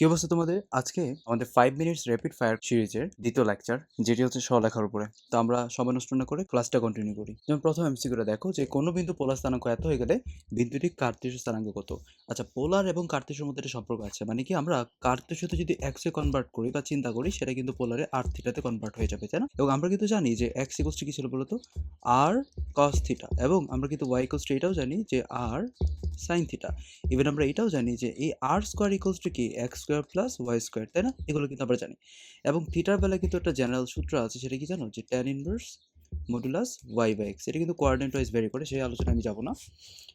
কি অবস্থা তোমাদের? আজকে আমাদের ফাইভ মিনিটস র্যাপিড ফায়ার সিরিজের দ্বিতীয় লেকচার যেটি হচ্ছে স্বলেখার উপরে। তো আমরা সময় নষ্ট না করে ক্লাসটা কন্টিনিউ করি। যেমন প্রথম এমসি এমসিকিউটা দেখো যে কোনো বিন্দু পোলার স্থানাঙ্ক এত হয়ে গেলে বিন্দুটি কার্তেশ স্থানাঙ্ক কত? আচ্ছা পোলার এবং কার্তেশের মধ্যে একটা সম্পর্ক আছে। মানে কি আমরা কার্তেশতে যদি এক্সে কনভার্ট করি বা চিন্তা করি, সেটা কিন্তু পোলারে আর থিটাতে কনভার্ট হয়ে যাবে, তাই না? এবং আমরা কিন্তু জানি যে এক্স ইকোস কি ছিল বলতো? আর কস থিটা এবং আমরা কিন্তু ওয়াই ইকোস এটাও জানি যে আর সাইন থিটা ইভেন আমরা এটাও জানি যে এই আর স্কোয়ার ইকোয়ালস টু কি? X square plus y square তাই না? এগুলো কিন্তু আমরা জানি। এবং থিটার বেলায় কিন্তু একটা জেনারেল সূত্র আছে, সেটা কি জানো? যে tan inverse modulus y by x এটা কিন্তু কোয়ার্ডিনেট ওয়াইজ ভ্যারি করে, সেই আলোচনা আমি যাব না।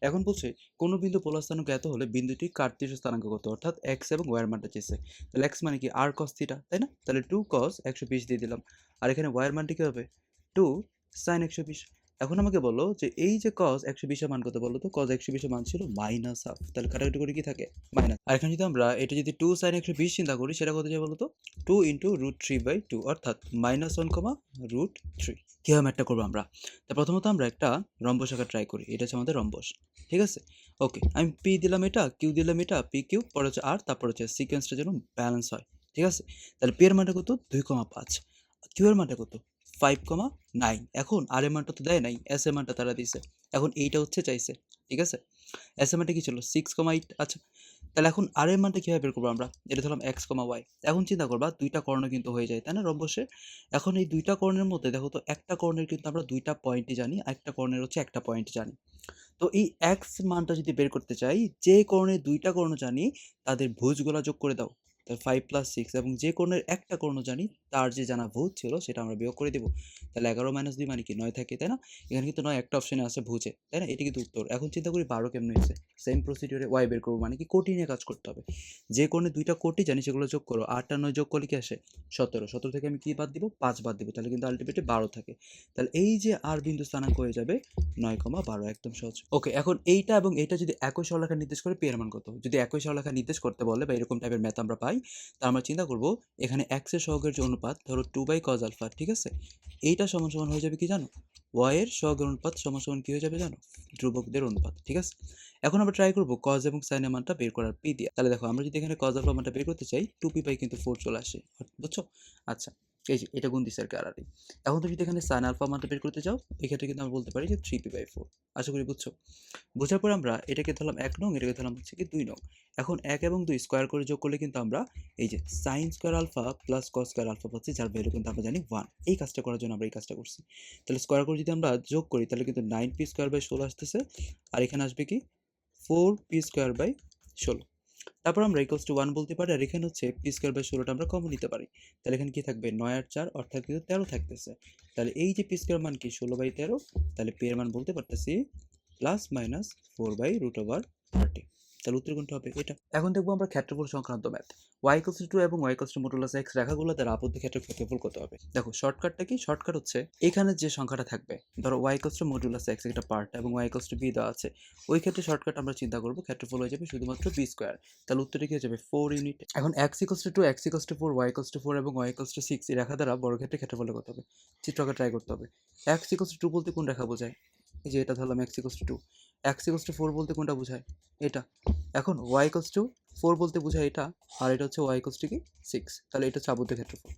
এখন বলছে, কোনো বিন্দু পোলার স্থানাঙ্ক এত হলে বিন্দুটি কার্তিস স্থানাঙ্ক কত অর্থাৎ এক্স এবং ওয়াইয়ের মানটা চেয়েছে। তাহলে এক্স মানে কি? আর কস থিটা তাই না? তাহলে টু কস একশো বিশ দিয়ে দিলাম। আর এখানে ওয়াইয়ের মানটি কী হবে? টু সাইন একশো বিশ। এখন আমাকে বলো যে, এই যে কজ একশো বিশের মান কত বলো তো কজ একশো বিশের মান ছিল মাইনাস হাফ তাহলে কাটাকাটি করে কি থাকে? মাইনাস আর এখানে যদি আমরা এটা যদি টু সাইন একশো বিশ চিন্তা করি, সেটা কত যায় বলো তো two into root three by two অর্থাৎ minus one comma root three কীভাবে ম্যাটটা করব আমরা? তা প্রথমত আমরা একটা রম্বস আঁকা ট্রাই করি, এটা হচ্ছে আমাদের রম্বস, ঠিক আছে? ওকে আমি পি দিলাম এটা কিউ দিলাম এটা পি কিউ পরে হচ্ছে আর তারপর হচ্ছে সিকোয়েন্সটা যেন ব্যালেন্স হয়, ঠিক আছে? তাহলে পি এর মানটা কত? দুই কমা পাঁচ। কিউ এর মানটা কত? ফাইভ কমা নাইন এখন আর এর মানটা তো দেয় নাই এস এর মানটা তারা দিছে এখন এইটা হচ্ছে চাইছে, ঠিক আছে? এস এর মানটা কি ছিল? সিক্স কমা এইট আচ্ছা তাহলে এখন আর এর মানটা কীভাবে বের করব আমরা? এটা ধরলাম এক্স কমা ওয়াই এখন চিন্তা করবা, দুইটা কর্ণ কিন্তু হয়ে যায়, তাই না, রম্বসে? এখন এই দুইটা কর্ণের মধ্যে, দেখো তো, একটা কর্ণের কিন্তু আমরা দুইটা পয়েন্টই জানি একটা কর্ণের হচ্ছে একটা পয়েন্ট জানি। তো এই এক্স মানটা যদি বের করতে চাই, যে কর্ণে দুইটা কর্ণ জানি, তাদের ভুজগুলা যোগ করে দাও। তাহলে ফাইভ প্লাস সিক্স এবং যে কোণের একটা কর্ণ জানি, তার যে জানা ভূত ছিল, সেটা আমরা বিয়োগ করে দেবো। তাহলে এগারো মাইনাস দুই মানে কি? নয় থাকে, তাই না? এখানে কিন্তু নয় একটা অপশনে আছে ভুজে তাই না? এটি কিন্তু উত্তর। এখন চিন্তা করি বারো কেমন হয়েছে? সেম প্রসিডিওরে ওয়াই বের করব মানে কি কোটি নিয়ে কাজ করতে হবে। যে কোণে দুইটা কোটি জানি, সেগুলো যোগ করো আটটা নয় যোগ করলে কি আসে? সতেরো। সতেরো থেকে আমি কি বাদ দিব? পাঁচ বাদ দিব। তাহলে কিন্তু আলটিমেটলি বারো থাকে। তাহলে এই যে আর বিন্দু স্থানাঙ্ক হয়ে যাবে, নয় কমা বারো, একদম সহজ। ওকে, এখন এইটা এবং এইটা যদি একই সরলেখা নির্দেশ করে পেয়ের মান কত? যদি একই সরলেখা নির্দেশ করতে বলে বা এরকম টাইপের ম্যাথ আমরা পাই তা আমরা চিন্তা করব এখানে এক্সের সহগের যে অনুপাত, ধরো টু বাই কজ আলফা ঠিক আছে? এইটা সমান সমান হয়ে যাবে কি জানো? ওয়াইয়ের সহগের অনুপাত সমান সমান কী হয়ে যাবে জানো? ধ্রুবকদের অনুপাত, ঠিক আছে? এখন আমরা ট্রাই করব কজ এবং সাইনের মানটা বের করার পি দিয়ে। তাহলে দেখো, আমরা যদি এখানে কজ আলফা মানটা বের করতে চাই টু পি পাই কিন্তু ফোর চলে আসে। বুঝছ? আচ্ছা এই যে, এটা গুণ দিচ্ছে আর কি এখন তুমি যদি এখানে সাইন আলফা মানটা বের করতে চাও এক্ষেত্রে কিন্তু আমরা বলতে পারি যে থ্রি পি বাই ফোর আশা করি বুঝছ? বোঝার পর আমরা এটাকে ধরলাম এক নং, এটাকে ধরলাম হচ্ছে কি দুই নং। এখন এক এবং দুই স্কোয়ার করে যোগ করলে কিন্তু আমরা এই যে sine square alpha plus cos square alpha পাচ্ছি, যার ভ্যালু কিন্তু আমরা জানি ওয়ান এই কাজটা করার জন্য আমরা এই কাজটা করছি। তাহলে স্কোয়ার করে যদি আমরা যোগ করি, তাহলে কিন্তু নাইন পি স্কোয়ার বাই ষোলো আসতেছে। আর এখানে আসবে কি? ফোর পি স্কোয়ার বাই ষোলো। তারপর আমরা ইকোয়ালস টু ওয়ান বলতে পারি, আর এখানে হচ্ছে পি স্কোয়ার বাই ষোলোটা আমরা কমন নিতে পারি। তাহলে এখানে কি থাকবে? নয় আর চার, অর্থাৎ কিন্তু তেরো থাকতেছে। তাহলে এই যে পি স্কোয়ার মান কি? ষোলো বাই তেরো। তাহলে পি এর মান বলতে পারতেছি plus minus four by root over thirty তাহলে উত্তর কোনটা হবে? এটা। এখন দেখব আমরা ক্ষেত্রফল সংক্রান্ত ম্যাথ। ওয়াই ইকলস টু এবং y equals to modulus x রেখাগুলো দ্বারা আবদ্ধ ক্ষেত্রের ক্ষেত্রফল কত হবে। দেখো শর্টকাটটা কি? শর্টকাট হচ্ছে এখানে যে সংখ্যাটা থাকবে, ধরো y equals to modulus x একটা পার্ট এবং ওয়াই ইকলস টু বি দেওয়া আছে, ওই ক্ষেত্রে শর্টকাট আমরা চিন্তা করব ক্ষেত্রফল হয়ে যাবে শুধুমাত্র বি স্কোয়ার তাহলে উত্তরটা কি হয়ে যাবে? ফোর ইউনিট এখন x equals to two x equals to four y equals to four এবং ওয়াই ইকলস টু সিক্স এই রেখা দ্বারা বড় ক্ষেত্রে ক্ষেত্রফল কত হবে। চিত্রকে ট্রাই করতে হবে। এক্স ইকলস টু বলতে কোন রেখা বোঝায়? এই যে এটা ধরলাম x equals to x equals to four বলতে কোনটা বোঝায়? এটা। এখন ওয়াই ইকলস টু ফোর বলতে বোঝায় এটা, আর এটা হচ্ছে ওয়াই ইকলস টু কি? সিক্স তাহলে এটা হচ্ছে আবদ্ধ ক্ষেত্রফল।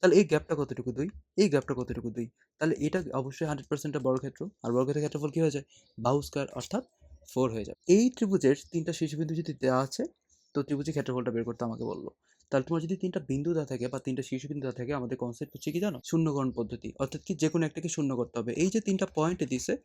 তাহলে এই গ্যাপটা কতটুকু দুই? এই গ্যাপটা কতটুকু দুই? তাহলে এটা অবশ্যই হান্ড্রেড পার্সেন্টের বড় ক্ষেত্র। আর বড় ক্ষেত্রের ক্ষেত্রফল কী হয়ে যায়? বাহু স্কোয়ার অর্থাৎ ফোর হয়ে যায়। এই ত্রিভুজের তিনটা শীর্ষবিন্দু যদি দেওয়া আছে, তো ত্রিভুজের ক্ষেত্রফলটা বের করতে আমাকে বলল। তাহলে তোমার যদি তিনটা বিন্দু দেওয়া থাকে বা তিনটা শীর্ষবিন্দু দেওয়া থাকে, আমাদের কনসেপ্ট হচ্ছে কি জানো? শূন্যকরণ পদ্ধতি। অর্থাৎ কি যে কোনো একটাকে শূন্য করতে হবে। এই যে তিনটা পয়েন্ট দিছে,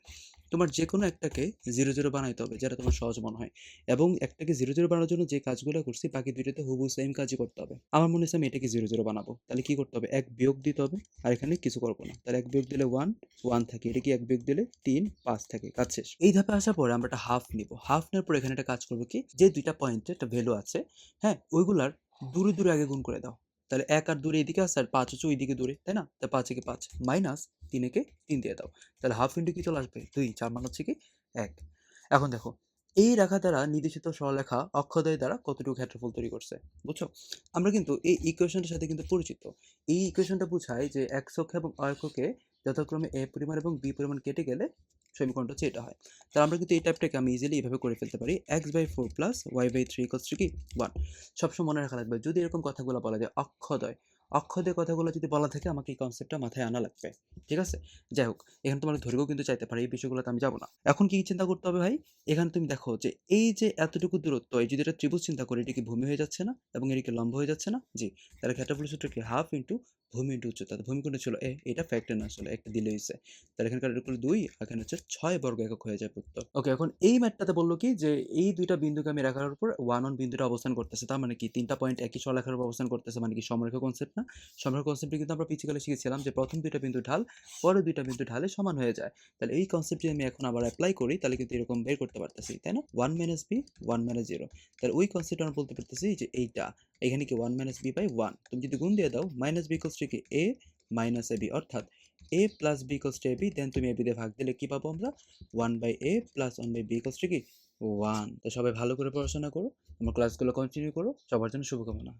তোমার যে কোনো একটাকে জিরো জিরো বানাইতে হবে, যেটা তোমার সহজ মনে হয়। এবং একটাকে জিরো জিরো বানানোর জন্য যে কাজগুলো করছি, বাকি দুইটাতে হুবু সেম কাজই করতে হবে। আমার মনে হচ্ছে আমি এটাকে জিরো জিরো বানাবো। তাহলে কি করতে হবে? এক বিয়োগ দিতে হবে। আর এখানে কিছু করব না। তাহলে এক বিয়োগ দিলে ওয়ান ওয়ান থাকে। এটা কি এক বিয়োগ দিলে তিন, পাঁচ থাকে। কাজ শেষ। এই ধাপে আসার পরে আমরা একটা হাফ নিব। হাফ নেওয়ার পর এখানে একটা কাজ করব কি? যে দুইটা পয়েন্টে একটা ভ্যালু আছে হ্যাঁ? ওইগুলার দূরে দূরে আগে গুণ করে দাও। তাহলে এক আর দূরে এদিকে আসছে আর পাঁচ হচ্ছে ওইদিকে দূরে, তাই না? তাহলে পাঁচ একে পাঁচ মাইনাস তিনেকে তিন দিয়ে দাও। তাহলে হাফ ইন্টু কি চলে আসবে? দুই, চার মান হচ্ছে কি এক। এখন দেখো, এই রেখা দ্বারা নির্দেশিত সরলেখা অক্ষদয় দ্বারা কতটুকু ক্ষেত্রফল তৈরি করছে, বুঝছ? আমরা কিন্তু এই ইকুয়েশনটার সাথে কিন্তু পরিচিত। এই ইকুয়েশনটা বোঝায় যে এক অক্ষ এবং অক্ষকে যথাক্রমে এ পরিমাণ এবং বি পরিমাণ কেটে গেলে সমীকরণটা হচ্ছে এটা হয়। তাহলে আমরা কিন্তু এই টাইপটাকে আমি ইজিলি এভাবে করে ফেলতে পারি। X by four plus y by three equals to কি? ওয়ান সবসময় মনে রাখা লাগবে, যদি এরকম কথাগুলো বলা যায়, অক্ষদয়। অক্ষদয় কথাগুলো যদি বলা থাকে, আমাকে এই কনসেপ্টটা মাথায় আনা লাগবে। ঠিক আছে? যাই হোক, এখানে তোমার ধৈর্য কিন্তু চাইতে পারে, এই বিষয়গুলোতে আমি যাব না। এখন কি চিন্তা করতে হবে ভাই? এখানে তুমি দেখো যে, এই যে এতটুকু দূরত্ব, এই যদি এটা ত্রিভুজ চিন্তা করি, এটা কি ভূমি হয়ে যাচ্ছে না? এবং এদিকে লম্ব হয়ে যাচ্ছে না? জি, তাহলে ক্ষেত্রফল সূত্র কি? হাফ ইন্টু ভূমি ইন্টু উচ্চতা। তো ভূমি কোনটা ছিল এ, এটা ফ্যাক্টর না, আসলে একটা দিলে হয়েছে। তাহলে এখানকার করলে দুই এখানে হচ্ছে ছয় বর্গ একক হয়ে যায় উত্তর ওকে এখন এই ম্যাটটাতে বলল কি যে, এই দুইটা বিন্দুকে আমি রাখার উপর ওয়ান অন বিন্দুটা অবস্থান করতেছে। তার মানে কি তিনটা পয়েন্ট একই সলেখার উপর অবস্থান করতেছে মানে কি সমরেখা কনসেপ্ট না? সমরেখা কনসেপ্টে কিন্তু আমরা পিছিয়ে শিখেছিলাম যে প্রথম দুইটা বিন্দু ঢাল, পরে দুইটা বিন্দু ঢালে সমান হয়ে যায়। তাহলে এই কনসেপ্ট যদি আমি এখন আবার অ্যাপ্লাই করি, তাহলে কিন্তু এরকম বের করতে পারতেছি, তাই না? One minus b one minus zero তাহলে ওই কনসেপ্ট আমরা বলতে পারতেছি যে এইটা, এখানে কি one minus b by one তুমি যদি গুণ দিয়ে দাও মাইনাস বি ইকলস কি? এ মাইনাস এ বি অর্থাৎ a plus b equals to a b then তুমি এ বি দিয়ে ভাগ দিলে কি পাবো আমরা? One by a plus one by b equals কি? ওয়ান তো সবাই ভালো করে পড়াশোনা করো, আমার ক্লাসগুলো কন্টিনিউ করো, সবার জন্য শুভকামনা।